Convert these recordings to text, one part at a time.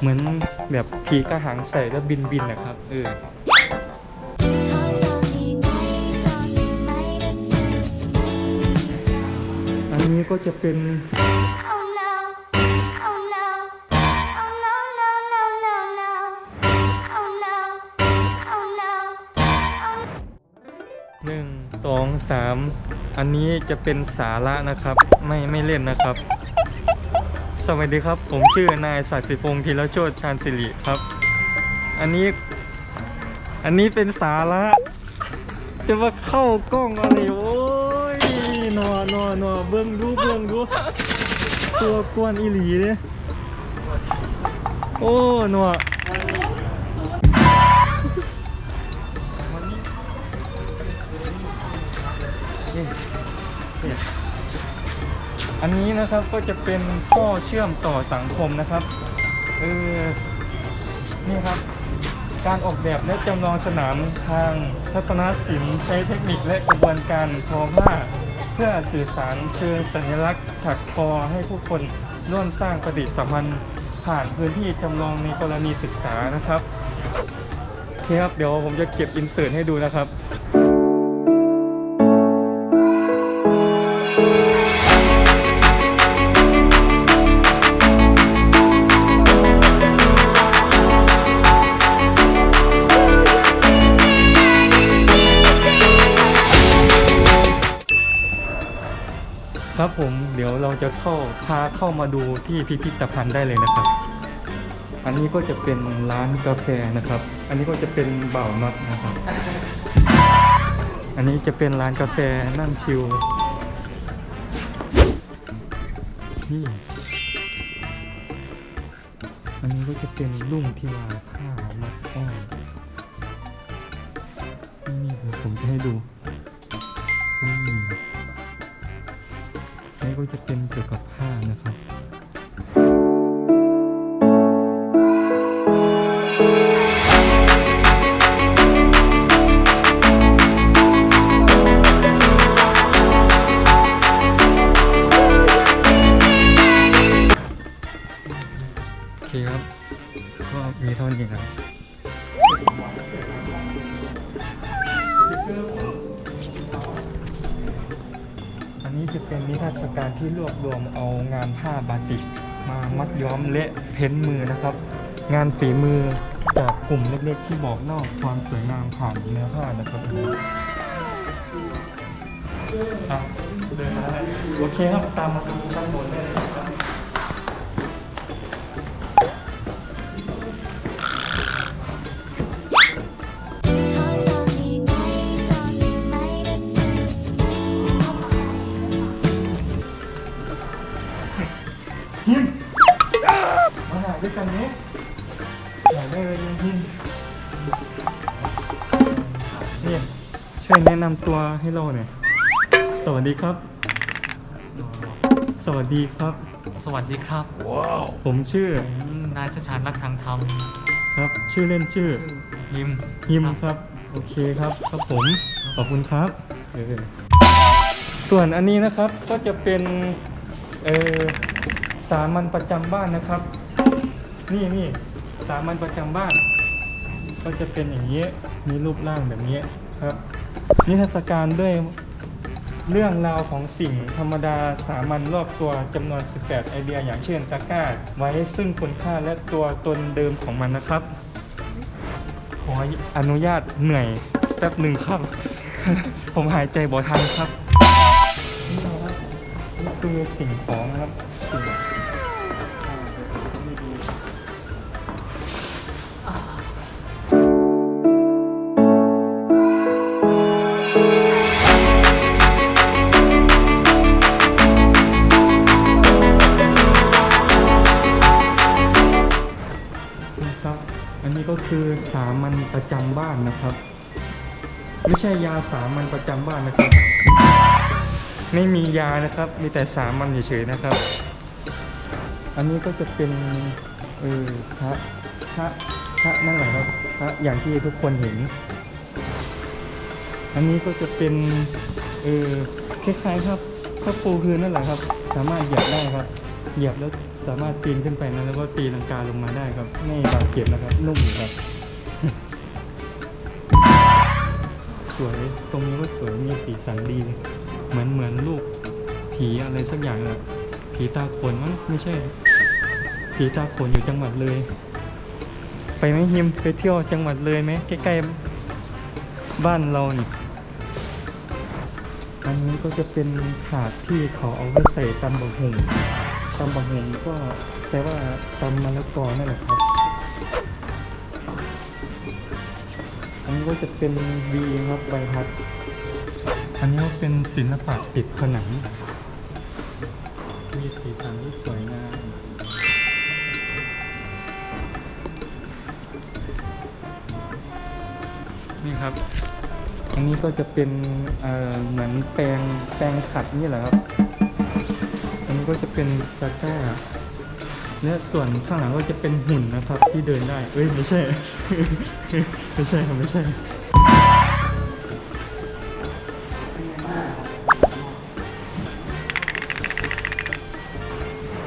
เหมือนแบบผีกระหังใส่แล้วบินบินนะครับ เอออันนี้ก็จะเป็นหนึ่งสองสามอันนี้จะเป็นสาระนะครับ ไม่ไม่เล่นนะครับ สวัสดีครับ ผมชื่อนายศักดิ์สิพงศ์ธีรโชติชานสิริครับ อันนี้ อันนี้เป็นสาระจะมาเข้ากล้องอะไรโอ้ยหนอหนอหนอเบื้องดูเบื้องดูตัวกวนอีหลีเนี่ยโอ้หนอ นนี้นะครับก็จะเป็นข้อเชื่อมต่อสังคมนะครับเออนี่ครับ การออกแบบและจำลองสนามทางทัศนศิลป์ใช้เทคนิคและกระบวนการทอผ้า เพื่อสื่อสารเชิงสัญลักษณ์ถักทอให้ผู้คนร่วมสร้างประดิษฐ์สัมพันธ์ผ่านพื้นที่จำลองในกรณีศึกษานะครับโอเคครับเดี๋ยวผมจะเก็บอินเสิร์ตให้ดูนะครับ ครับผมเดี๋ยวเราจะเข้าพาเข้ามาดูที่พิพิธภัณฑ์ได้เลยนะครับ อันนี้ก็จะเป็นร้านกาแฟนะครับ อันนี้ก็จะเป็นเบ่าวน็อตนะครับ อันนี้จะเป็นร้านกาแฟนั่งชิลนี่อันนี้ก็จะเป็นลุ่งที่วาผ้ามัดอ้อยนี่เดี๋ยวผมจะให้ดูนี่ นี่ก็จะเป็นเกี่ยวกับผ้านะครับโอเคครับ ก็มีเท่านี้ครับ เป็นนิทรรศการที่รวบรวมเอางานผ้าบาติก มามัดย้อมและเพ้นมือนะครับ งานฝีมือจากกลุ่มเล็กๆ ที่บอกเล่าความสวยงามผ่านเนื้อผ้านะครับอันนี้ครับเดินมาโอเคครับตามมาดูชั้นบนได้เลยครับ มาหาด้วยกันนี้หาได้เลยยังหิมนี่ช่วยแนะนำตัวให้เราหน่อย สวัสดีครับ สวัสดีครับ สวัสดีครับผมชื่อผมนายชชาญรักทางธรรมครับ ชื่อเล่นชื่อ ยิมหิมครับ โอเคครับครับผม ขอบคุณครับเออส่วนอันนี้นะครับก็จะเป็นเออ สามัญประจำบ้านนะครับ นี่นี่สามัญประจำบ้าน ก็จะเป็นอย่างนี้มีรูปร่างแบบนี้ครับ นิทรรศการด้วยเรื่องราวของสิ่งธรรมดาสามัญรอบตัวจำนวน 18 ไอเดียอย่างเช่นตะกร้า ไว้ซึ่งคุณค่าและตัวตนเดิมของมันนะครับ ขออนุญาตเหนื่อยแป๊บหนึ่งครับ ผมหายใจบ่ทันครับ นี่นะครับนี่คือสิ่งของนะครับสิ่ง ก็คือสามัญประจำบ้านนะครับ ไม่ใช่ยาสามัญประจำบ้านนะครับ ไม่มียานะครับ มีแต่สามัญเฉยๆนะครับ อันนี้ก็จะเป็นเออพระพระพระนั่นแหละครับพระอย่างที่ทุกคนเห็น อันนี้ก็จะเป็นเออคล้ายๆครับพระปูพื้นนั่นแหละครับ สามารถเหยียบได้ครับ เหยียบแล้วสามารถปีนขึ้นไปนะแล้วก็ตีลังกาลงมาได้ครับ ไม่บาดเจ็บนะครับ นุ่มครับ สวยตรงนี้ก็สวยมีสีสันดี เหมือนเหมือนลูกผีอะไรสักอย่างเลยผีตาโขนมั้งไม่ใช่ ผีตาโขนอยู่จังหวัดเลย ไปไหมฮิมไปเที่ยวจังหวัดเลยไหมใกล้ๆบ้านเรานี่อันนี้ก็จะเป็นถาดที่เขาเอาไว้ใส่ตำบักหุ่ง ตำบักหุ่งก็แปลว่าตำมะละกอนั่นแหละครับ อันนี้ก็จะเป็นวีครับใบพัด อันนี้ก็เป็นศิลปะติดผนัง มีสีสันที่สวยงามนี่ครับ อันนี้ก็จะเป็นเหมือนแปรงแปรงขัดนี่แหละครับ อันนี้ก็จะเป็นตะกร้า และส่วนข้างหลังก็จะเป็นหุ่นนะครับ ที่เดินได้ เอ้ยไม่ใช่ ไม่ใช่ครับไม่ใช่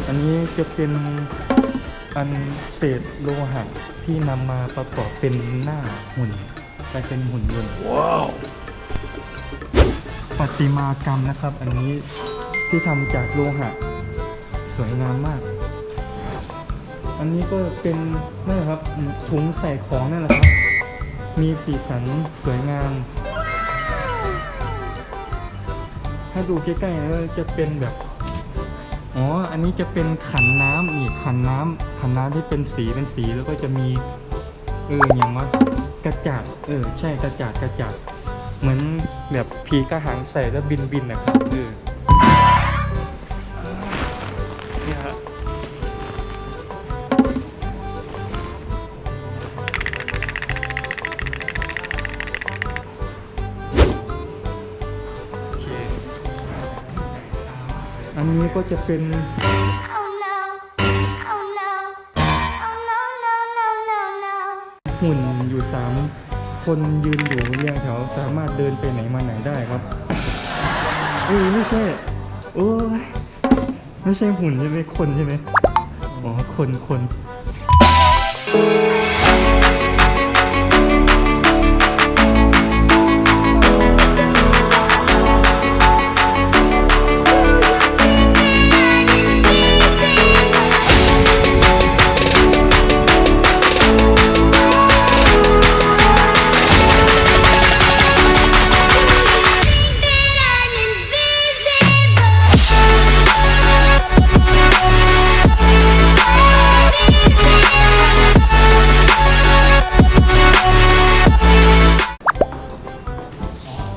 อันนี้จะเป็นอันเศษโลหะที่นำมาประกอบเป็นหน้าหุ่นกลายเป็นหุ่นยนต์ว้าวประติมากรรมนะครับ อันนี้ ที่ทำจากโลหะ สวยงามมาก อันนี้ก็เป็นนั่นแหละครับถุงใส่ของนั่นแหละครับ มีสีสันสวยงาม ถ้าดูใกล้ๆแล้วจะเป็นแบบอ๋อ อันนี้จะเป็นขันน้ำนี่ขันน้ำขันน้ำที่เป็นสีเป็นสีแล้วก็จะมีเอออย่างว่ากระจาดเออ ใช่กระจาดกระจาดเหมือนแบบผีกระหังใส่แล้วบินบินนะครับเออ ก็จะเป็น Oh no. Oh no. Oh no, no, no, no, หุ่นอยู่สามคนยืนอยู่เรียงแถวสามารถเดินไปไหนมาไหนได้ครับเอ้ยไม่ใช่โอ้ยไม่ใช่หุ่นใช่ไหมคนใช่ไหมอ๋อคนคน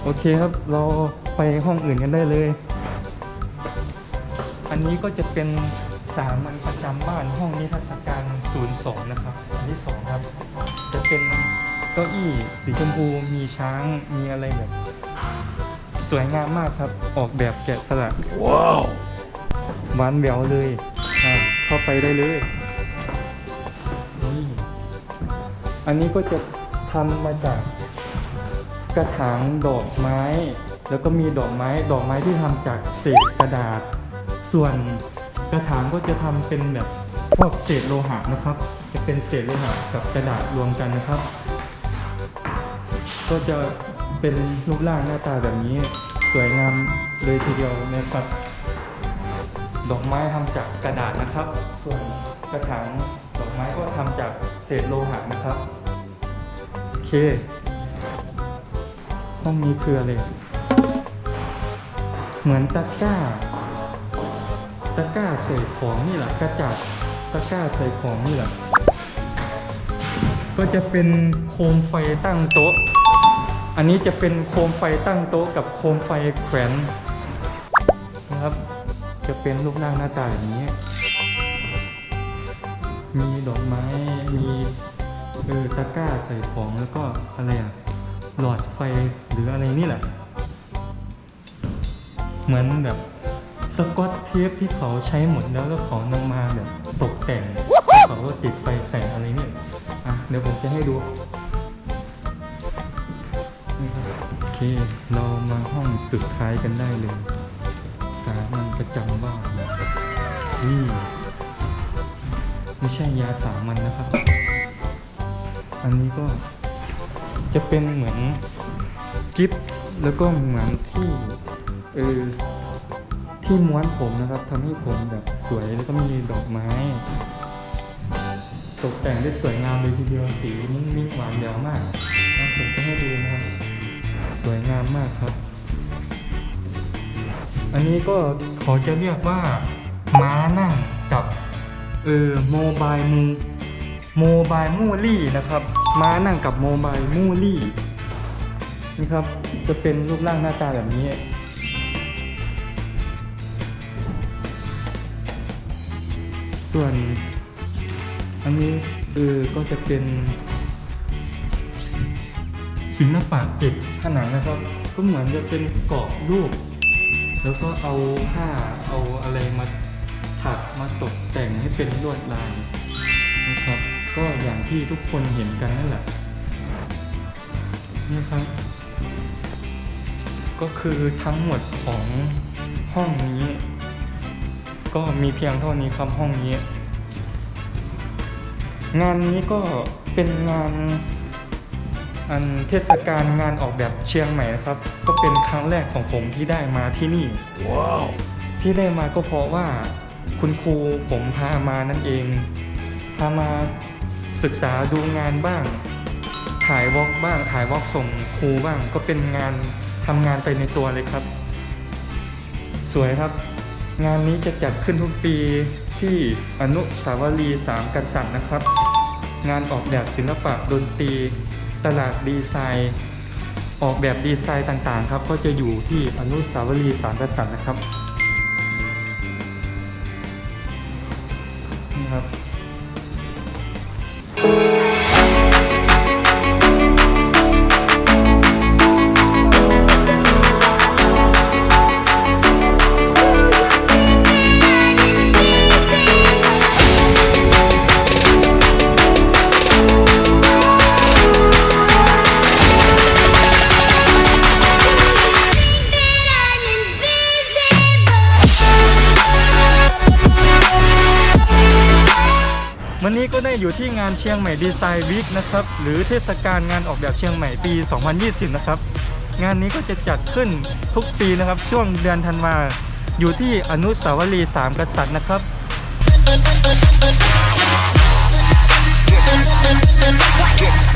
โอเคครับเราไปห้องอื่นกันได้เลย อันนี้ก็จะเป็นสามัญประจำบ้านห้องนิทรรศการ 02 นะครับ อันที่สองครับ จะเป็นเก้าอี้สีชมพูมีช้างมีอะไรแบบสวยงามมากครับ ออกแบบแกะสลักว้าวหวานแหววเลยอะเข้าไปได้เลยนี่อันนี้ก็จะทำมาจาก กระถางดอกไม้ แล้วก็มีดอกไม้ดอกไม้ที่ทำจากเศษกระดาษ ส่วนกระถางก็จะทำเป็นแบบพวกเศษโลหะนะครับ จะเป็นเศษโลหะกับกระดาษรวมกันนะครับ ก็จะเป็นรูปร่างหน้าตาแบบนี้ สวยงามเลยทีเดียวนะครับ ดอกไม้ทำจากกระดาษนะครับ ส่วนกระถางดอกไม้ก็ทำจากเศษโลหะนะครับ โอเค ห้องนี้คืออะไรเหมือนตะกร้า ตะกร้าใส่ของนี่แหละกระจัดตะกร้าใส่ของนี่แหละก็จะเป็นโคมไฟตั้งโต๊ะ อันนี้จะเป็นโคมไฟตั้งโต๊ะกับโคมไฟแขวนนะครับ จะเป็นรูปร่างหน้าตาอย่างนี้ มีดอกไม้ มีเออตะกร้าใส่ของแล้วก็อะไรอะ หลอดไฟหรืออะไรนี่แหละ เหมือนแบบสกอตเทปที่เขาใช้หมดแล้วแล้วเขานำมาแบบตกแต่งเขาก็ติดไฟแสงอะไรเนี่ยอะเดี๋ยวผมจะให้ดูนี่ครับโอเค เรามาห้องสุดท้ายกันได้เลย สามัญประจำบ้านนี่ไม่ใช่ยาสามัญนะครับ อันนี้ก็ จะเป็นเหมือนกิฟต์แล้วก็เหมือนที่เออที่ม้วนผมนะครับทำให้ผมแบบสวยแล้วก็มีดอกไม้ ตกแต่งได้สวยงามเลยทีเดียวสีมิ้งหวานแหววมากนะผมจะให้ดูนะครับ สวยงามมากครับ อันนี้ก็เขาจะเรียกว่าม้านั่งกับเออโมบายมู โมบายมูลี่นะครับ ม้านั่งกับโมบายมูลี่นี่ครับ จะเป็นรูปร่างหน้าตาแบบนี้ ส่วน อันนี้เออก็จะเป็นศิลปะเก็บผนังนะครับ ก็เหมือนจะเป็นกรอบรูป แล้วก็เอาผ้าเอาอะไรมาถักมาตกแต่งให้เป็นลวดลายนะครับ ก็อย่างที่ทุกคนเห็นกันนั่นแหละนี่ครับ ก็คือทั้งหมดของห้องนี้ ก็มีเพียงเท่านี้ครับห้องนี้ งานนี้ก็เป็นงานอันเทศกาลงานออกแบบเชียงใหม่นะครับ ก็เป็นครั้งแรกของผมที่ได้มาที่นี่ที่ได้มาก็เพราะว่าคุณครูผมพามานั่นเอง พามา ศึกษาดูงานบ้าง ถ่ายวอล์กบ้าง ถ่ายวอล์กส่งครูบ้าง ก็เป็นงานทำงานไปในตัวเลยครับ สวยครับ งานนี้จะจัดขึ้นทุกปีที่อนุสาวรีย์สามกษัตริย์นะครับ งานออกแบบศิลปะดนตรี ตลาดดีไซน์ ออกแบบดีไซน์ต่างๆ ครับ ก็จะอยู่ที่อนุสาวรีย์สามกษัตริย์นะครับ อยู่ที่งานเชียงใหม่ดีไซน์วีคนะครับ หรือเทศกาลงานออกแบบเชียงใหม่ปี 2020 นะครับ งานนี้ก็จะจัดขึ้นทุกปีนะครับ ช่วงเดือนธันวาอยู่ที่อนุสาวรีย์สามกษัตริย์นะครับ Get